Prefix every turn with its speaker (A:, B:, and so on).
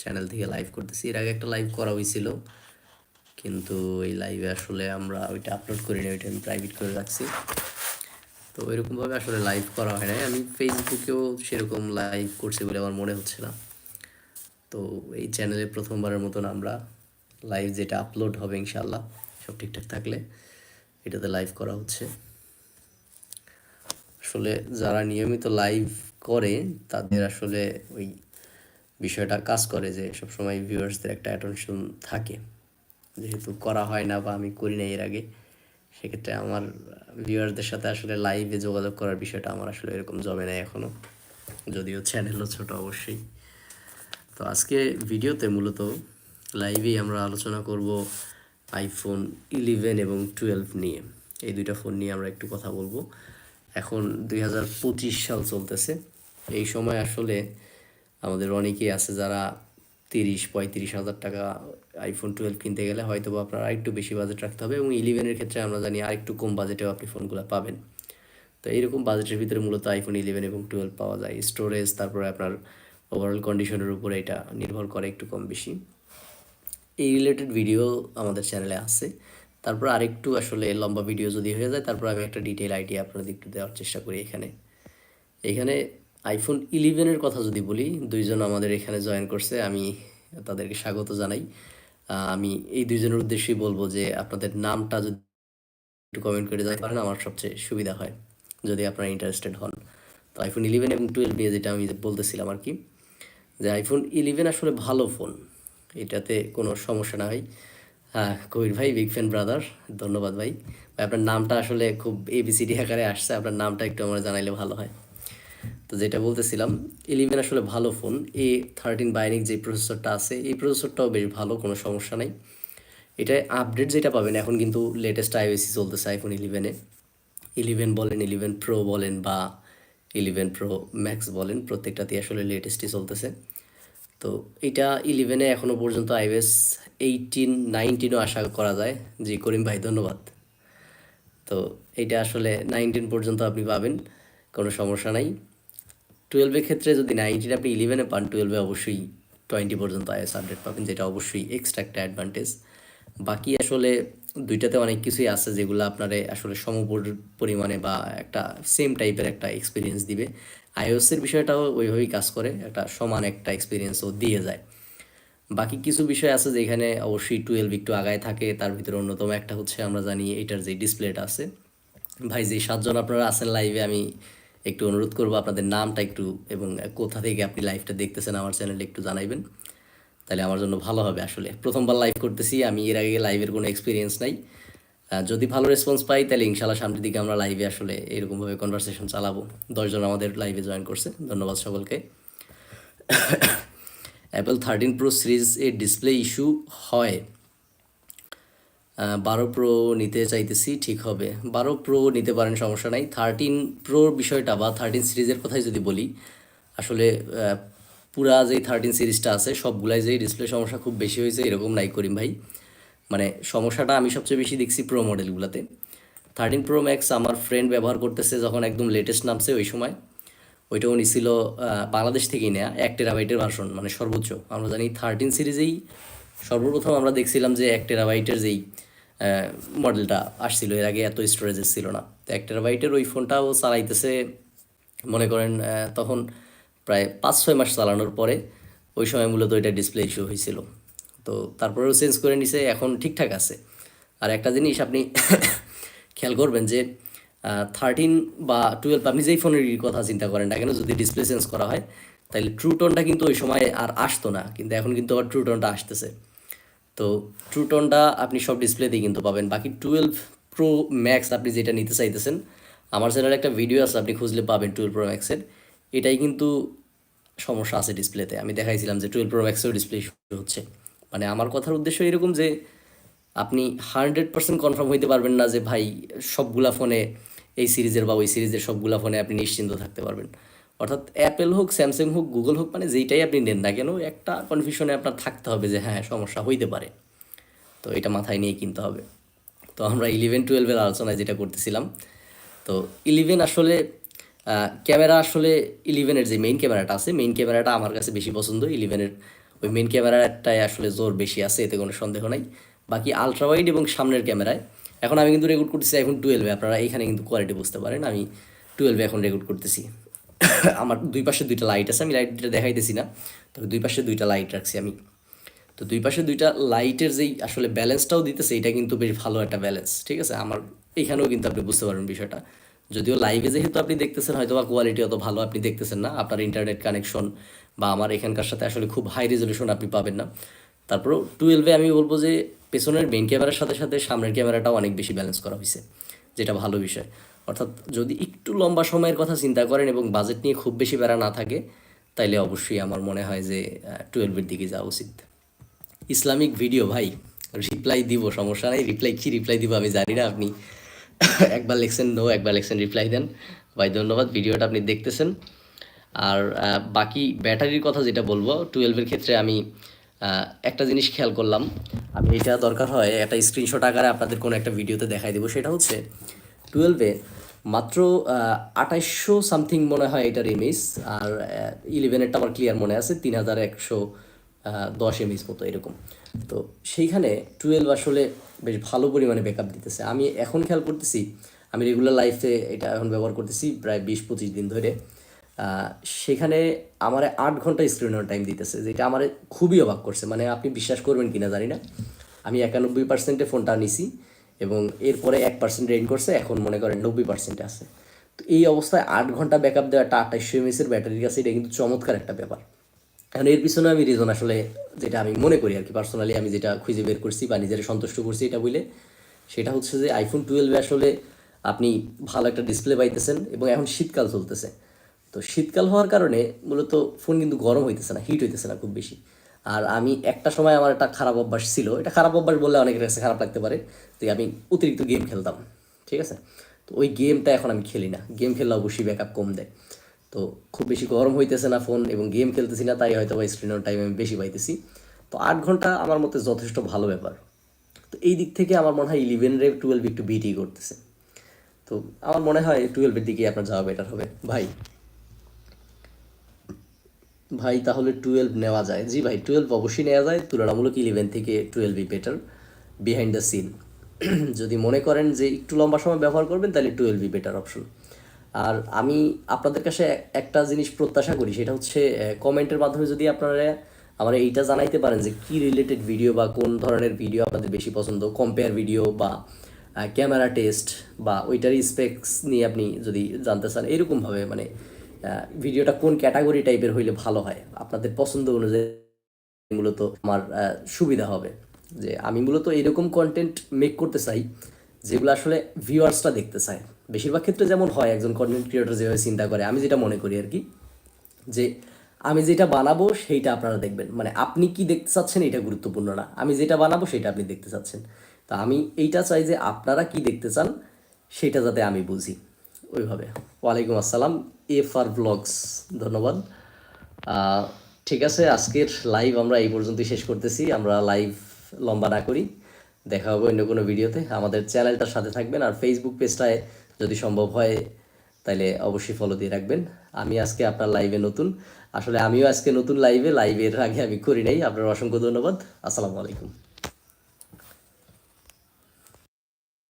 A: Channel থেকে live করতেছি। এর আগে একটা লাইভ করা হয়েছিল, কিন্তু এই লাইভে আসলে আমরা ওইটা আপলোড করিনি, ওইটা আমি প্রাইভেট করে রাখছি। তো এরকমভাবে আসলে লাইভ করা হয় নাই। আমি ফেসবুকেও সেরকম লাইভ করছি বলে আমার মনে হচ্ছে না। তো এই চ্যানেলে প্রথমবারের মতন আমরা লাইভ যেটা আপলোড হবে ইনশাল্লাহ সব ঠিকঠাক থাকলে এটাতে লাইভ করা হচ্ছে। আসলে যারা নিয়মিত লাইভ করে, তাদের আসলে ওই বিষয়টা কাজ করে যে সবসময় ভিউয়ার্সদের একটা অ্যাটেনশন থাকে। যেহেতু করা হয় না বা আমি করি না এর আগে, সেক্ষেত্রে আমার ভিউয়ারদের সাথে আসলে লাইভে যোগাযোগ করার বিষয়টা আমার আসলে এরকম জমে নেই এখনও যদিও চ্যানেলও ছোট অবশ্যই। তো আজকে ভিডিওতে মূলত লাইভেই আমরা আলোচনা করব আইফোন ইলেভেন এবং টুয়েলভ নিয়ে। এই দুইটা ফোন নিয়ে আমরা একটু কথা বলব। এখন দুই হাজার পঁচিশ সাল চলতেছে। এই সময় আসলে আমাদের অনেকেই আছে যারা তিরিশ, পঁয়ত্রিশ হাজার টাকা আইফোন টুয়েলভ কিনতে গেলে হয়তো আপনার আরেকটু বেশি বাজেট রাখতে হবে এবং ইলেভেনের ক্ষেত্রে আমরা জানি আরেকটু কম বাজেটেও আপনি ফোনগুলো পাবেন। তো এইরকম বাজেটের ভিতরে মূলত আইফোন ইলেভেন এবং টুয়েলভ পাওয়া যায়। স্টোরেজ তারপরে আপনার ওভারঅল কন্ডিশনের উপরে এটা নির্ভর করে একটু কম বেশি। এই রিলেটেড ভিডিও আমাদের চ্যানেলে আছে। তারপর আরেকটু আসলে লম্বা ভিডিও যদি হয়ে যায়, তারপর আমি একটা ডিটেল আইডিয়া আপনাদের একটু দেওয়ার চেষ্টা করি এখানে। এখানে আইফোন ইলেভেনের কথা যদি বলি, দুইজন আমাদের এখানে জয়েন করছে, আমি তাদেরকে স্বাগত জানাই। আমি এই দুইজনের উদ্দেশ্যেই বলব যে আপনাদের নামটা যদি একটু কমেন্ট করে জানাতে পারেন, আমার সবচেয়ে সুবিধা হয়, যদি আপনারা ইন্টারেস্টেড হন। তো আইফোন ইলেভেন এবং টুয়েলভ নিয়ে যেটা আমি বলতেছিলাম আর কি, যে আইফোন ইলেভেন আসলে ভালো ফোন এটাতে কোনো সমস্যা না হয় হ্যাঁ কবির ভাই বিগ ফ্যান ব্রাদার ধন্যবাদ ভাই। আপনার নামটা আসলে খুব এবিসিডি আকারে আসছে, আপনার নামটা একটু আমার জানাইলে ভালো হয়। তো যেটা বলতেছিলাম ইলেভেন আসলে ভালো ফোন এ থার্টিন বাইনিক যে প্রসেসরটা আছে, এই প্রসেসরটাও বেশ ভালো, কোনো সমস্যা নাই। এটায় আপডেট যেটা পাবেন, এখন কিন্তু লেটেস্ট আইওএসি চলতেছে আইফোন ইলেভেনে ইলেভেন বলেন ইলেভেন প্রো বলেন বা ইলেভেন প্রো ম্যাক্স বলেন, প্রত্যেকটাতেই আসলে লেটেস্টই চলতেছে। তো এটা ইলেভেনে এখনও পর্যন্ত আইওএস এইটিন নাইনটিনও আশা করা যায়। জি, করিম ভাই, ধন্যবাদ। তো এটা আসলে নাইনটিন পর্যন্ত আপনি পাবেন, কোনো সমস্যা নাই। টুয়েলভের ক্ষেত্রে যদি নাইনটিন আপনি ইলেভেনে পান টুয়েলভে অবশ্যই টোয়েন্টি পর্যন্ত আইএস আপডেট পাবেন, যেটা অবশ্যই এক্সট্রা একটা অ্যাডভান্টেজ বাকি আসলে দুইটাতে অনেক কিছুই আছে যেগুলো আপনারে আসলে সম পরিমাণে বা একটা সেম টাইপের একটা এক্সপিরিয়েন্স দিবে। আইওএসের বিষয়টাও ওইভাবেই কাজ করে, একটা সমান একটা এক্সপিরিয়েন্সও দিয়ে যায়। বাকি কিছু বিষয় আছে যেখানে অবশ্যই টুয়েলভ একটু আগায় থাকে, তার ভিতরে অন্যতম একটা হচ্ছে আমরা জানি এটার যে ডিসপ্লেটা আছে। ভাই, যে সাতজন আপনারা আছেন লাইভে আমি একটু অনুরোধ করব আপনাদের নামটা একটু এবং কোথা থেকে আপনি লাইভটা দেখতেছেন আমার চ্যানেলে একটু জানাইবেন। তাহলে আমার জন্য ভালো হবে আসলে। প্রথমবার লাইভ করতেছি, আমি এর আগে লাইভের কোনো এক্সপিরিয়েন্স নাই। যদি ভালো রেসপন্স পাই, তাহলে ইনশাল্লাহ সামনের দিকে আমরা লাইভে আসলে এরকমভাবে কনভারসেশন চালাবো। দশজন আমাদের লাইভে জয়েন করছে। ধন্যবাদ সকলকে। অ্যাপেল থার্টিন প্রো সিরিজ এর ডিসপ্লে ইস্যু হয়। বারো প্রো নিতে চাইতেছি, ঠিক হবে। বারো প্রো নিতে পারেন, সমস্যা নাই। থার্টিন প্রোর বিষয়টা বা থার্টিন সিরিজের কথাই যদি বলি, আসলে পুরা যে থার্টিন সিরিজটা আছে, সবগুলাই যে ডিসপ্লে সমস্যা খুব বেশি হয়েছে, এরকম নাই করিম ভাই। মানে সমস্যাটা আমি সবচেয়ে বেশি দেখছি প্রো মডেলগুলোতে থার্টিন প্রো ম্যাক্স আমার ফ্রেন্ড ব্যবহার করতেছে যখন একদম লেটেস্ট নামছে ওই সময়। ওইটাও নিছিল বাংলাদেশ থেকেই নেয়া, এক টেরাবাইটের ভার্সন মানে সর্বোচ্চ। আমরা জানি থার্টিন সিরিজেই সর্বপ্রথম আমরা দেখছিলাম যে এক টেরাবাইটের যেই মডেলটা আসছিল। এর আগে এত স্টোরেজের ছিল না। তো এক টেরাবাইটের ওই ফোনটাও চালাইতেছে, মনে করেন তখন প্রায় পাঁচ, ছয় মাস চালানোর পরে ওই সময় মূলত এটা ডিসপ্লে ইস্যু হয়েছিল। তো তারপরেও চেঞ্জ করে নিছে, এখন ঠিকঠাক আছে। আর একটা জিনিস আপনি খেয়াল করবেন যে থার্টিন বা টুয়েলভ আপনি যেই ফোনের কথা চিন্তা করেন না কেন, যদি ডিসপ্লে চেঞ্জ করা হয় তাহলে ট্রুটনটা কিন্তু ওই সময় আর আসতো না। কিন্তু এখন কিন্তু আবার ট্রু টোনটা আসতেছে। তো ট্রু টোনটা আপনি সব ডিসপ্লেতেই কিন্তু পাবেন। বাকি টুয়েলভ প্রো ম্যাক্স আপনি যেটা নিতে চাইতেছেন, আমার চ্যানেলে একটা ভিডিও আছে, আপনি খুঁজলে পাবেন টুয়েলভ প্রো ম্যাক্সের এটাই কিন্তু সমস্যা আছে ডিসপ্লেতে আমি দেখাইছিলাম যে টুয়েলভ প্রো ম্যাক্সেও ডিসপ্লে হচ্ছে। মানে আমার কথার উদ্দেশ্য এরকম যে, আপনি হান্ড্রেড পার্সেন্ট কনফার্ম হইতে পারবেন না যে ভাই সবগুলা ফোনে এই সিরিজের বা ওই সিরিজের সবগুলা ফোনে আপনি নিশ্চিন্ত থাকতে পারবেন। অর্থাৎ অ্যাপেল হোক স্যামসাং হোক গুগল হোক মানে যেইটাই আপনি নেন না কেন, একটা কনফিউশনে আপনার থাকতে হবে যে হ্যাঁ সমস্যা হইতে পারে। তো এটা মাথায় নিয়ে কিনতে হবে। তো আমরা ইলেভেন টুয়েলভের আলোচনায় যেটা করতেছিলাম, তো ইলেভেন আসলে ক্যামেরা আসলে ইলেভেনের যে মেইন ক্যামেরাটা আছে মেইন ক্যামেরাটা আমার কাছে বেশি পছন্দ। ইলেভেনের ওই মেইন ক্যামেরাটায় আসলে জোর বেশি আছে, এতে কোনো সন্দেহ নাই। বাকি আলট্রা ওয়াইড এবং সামনের ক্যামেরায়, এখন আমি কিন্তু রেকর্ড করতেছি এখন টুয়েলভে আপনারা এখানে কিন্তু কোয়ালিটি বুঝতে পারেন, আমি টুয়েলভে এখন রেকর্ড করতেছি। আমার দুই পাশে দুইটা লাইট আছে, আমি লাইট দুইটা দেখাইতেছি না। তবে দুই পাশে দুইটা লাইট রাখছি আমি। তো দুই পাশে দুইটা লাইটের যেই আসলে ব্যালেন্সটাও দিতেছে, এটা কিন্তু বেশ ভালো একটা ব্যালেন্স ঠিক আছে? আমার এখানেও কিন্তু আপনি বুঝতে পারবেন বিষয়টা। যদিও লাইভে যেহেতু আপনি দেখতেছেন হয়তো বা কোয়ালিটি অত ভালো আপনি দেখতেছেন না, আপনার ইন্টারনেট কানেকশন বা আমার এখানকার সাথে আসলে খুব হাই রেজলিউশন আপনি পাবেন না। তারপরেও টুয়েলভে আমি বলব যে, পেছনের মেন ক্যামেরার সাথে সাথে সামনের ক্যামেরাটাও অনেক বেশি ব্যালেন্স করা হয়েছে যেটা ভালো বিষয়। অর্থাৎ যদি একটু লম্বা সময়ের কথা চিন্তা করেন এবং বাজেট নিয়ে খুব বেশি বেড়া না থাকে, তাইলে অবশ্যই আমার মনে হয় যে টুয়েলভের দিকে যাওয়া উচিত। ইসলামিক ভিডিও ভাই রিপ্লাই দিব, সমস্যা নেই। রিপ্লাই কী রিপ্লাই দিব আমি জানি না। আপনি একবার লিখছেন নো একবার লিখছেন রিপ্লাই দেন। ভাই, ধন্যবাদ ভিডিওটা আপনি দেখতেছেন। আর বাকি ব্যাটারির কথা যেটা বলব টুয়েলভের ক্ষেত্রে আমি একটা জিনিস খেয়াল করলাম। আমি এটা দরকার হয় একটা স্ক্রিনশট আকারে আপনাদের কোনো একটা ভিডিওতে দেখাই দেবো। সেটা হচ্ছে টুয়েলভে মাত্র আঠাইশশো সামথিং মনে হয় এটার ইমেজ আর ইলেভেনেরটা আমার ক্লিয়ার মনে আছে, তিন হাজার একশো দশ এমএস মতো এরকম। তো সেইখানে টুয়েলভ আসলে বেশ ভালো পরিমাণে ব্যাকআপ দিতেছে। আমি এখন খেয়াল করতেছি, আমি রেগুলার লাইফে এটা এখন ব্যবহার করতেছি প্রায় বিশ পঁচিশ দিন ধরে। সেখানে আমার আট ঘণ্টা স্ক্রিন টাইম দিতেছে, যেটা আমার খুবই অবাক করছে। মানে আপনি বিশ্বাস করবেন কিনা জানি না। আমি একানব্বই পার্সেন্টে ফোনটা নিছি এবং এরপরে এক পার্সেন্ট রেইন করছে, এখন মনে করেন নব্বই পার্সেন্টে আছে। তো এই অবস্থায় আট ঘণ্টা ব্যাকআপ দেওয়াটা আঠাইশশো এমএসের ব্যাটারির কাছে, এটা কিন্তু চমৎকার একটা ব্যাপার। এখন এর পিছনে আমি রিজন আসলে যেটা আমি মনে করি আর কি পার্সোনালি আমি যেটা খুঁজে বের করছি বা নিজের সন্তুষ্ট করছি এটা বলে সেটা হচ্ছে যে আইফোন টুয়েলভে আসলে আপনি ভালো একটা ডিসপ্লে পাইতেছেন এবং এখন শীতকাল চলতেছে। তো শীতকাল হওয়ার কারণে মূলত ফোন কিন্তু গরম হইতেছে না হিট হইতেছে না খুব বেশি। আর আমি একটা সময় আমার একটা খারাপ অভ্যাস ছিল, এটা খারাপ অভ্যাস বললে অনেকের কাছে খারাপ লাগতে পারে, যে আমি অতিরিক্ত গেম খেলতাম, ঠিক আছে? তো ওই গেমটা এখন আমি খেলি না। গেম খেললে অবশ্যই ব্যাক আপ কম দেয়। তো খুব বেশি গরম হইতেছে না ফোন এবং গেম খেলতেছি না, তাই হয়তো বা স্ক্রিনের টাইম আমি বেশি পাইতেছি। তো আট ঘণ্টা আমার মতে যথেষ্ট ভালো ব্যাপার। তো এই দিক থেকে আমার মনে হয় ইলেভেন রে টুয়েলভ একটু বিটি করতেছে। তো আমার মনে হয় টুয়েলভের দিকে আপনার যাওয়া বেটার হবে। ভাই ভাই, তাহলে টুয়েলভ নেওয়া যায়। জি ভাই টুয়েলভ অবশ্যই নেওয়া যায়। তুলনামূলক ইলেভেন থেকে টুয়েলভই বেটার বিহাইন্ড দ্য সিন যদি মনে করেন যে একটু লম্বা সময় ব্যবহার করবেন, তাহলে টুয়েলভই বেটার অপশন আর আমি আপনাদের কাছে একটা জিনিস প্রত্যাশা করি, সেটা হচ্ছে কমেন্টের মাধ্যমে যদি আপনারা আমার এইটা জানাইতে পারেন যে কি রিলেটেড ভিডিও বা কোন ধরনের ভিডিও আপনাদের বেশি পছন্দ। কম্পেয়ার ভিডিও বা ক্যামেরা টেস্ট বা ওইটার স্পেক্স নিয়ে আপনি যদি জানতে চান, এরকমভাবে মানে ভিডিওটা কোন ক্যাটাগরি টাইপের হইলে ভালো হয়? আপনাদের পছন্দ অনুযায়ী মূলত আমার সুবিধা হবে। যে আমি মূলত এরকম কন্টেন্ট মেক করতে চাই, যেগুলো আসলে ভিউয়ার্সটা দেখতে চায়। বেশিরভাগ ক্ষেত্রে যেমন হয়, একজন কন্টেন্ট ক্রিয়েটর যেভাবে চিন্তা করে, আমি যেটা মনে করি আর কি, যে আমি যেটা বানাবো সেইটা আপনারা দেখবেন। মানে আপনি কি দেখতে চাচ্ছেন এটা গুরুত্বপূর্ণ না। আমি যেটা বানাবো সেটা আপনি দেখতে চাচ্ছেন। তা আমি এইটা চাই যে আপনারা কি দেখতে চান, সেটা যাতে আমি বুঝি। ওইভাবে। ওয়ালাইকুম আসসালাম এফ আর ব্লগস, ধন্যবাদ। ঠিক আছে, আজকের লাইভ আমরা এই পর্যন্তই শেষ করতেছি। আমরা লাইভ লম্বা না করি, দেখা হবে অন্য কোনো ভিডিওতে আমাদের চ্যানেলটার সাথে থাকবেন আর ফেসবুক পেজটায় যদি সম্ভব হয় তাহলে অবশ্যই ফলো দিয়ে রাখবেন। আমি আজকে আপনার লাইভে নতুন। আসলে আমিও আজকে নতুন লাইভে লাইভের আগে আমি করি নাই। আপনার অসংখ্য ধন্যবাদ। আসসালামু আলাইকুম।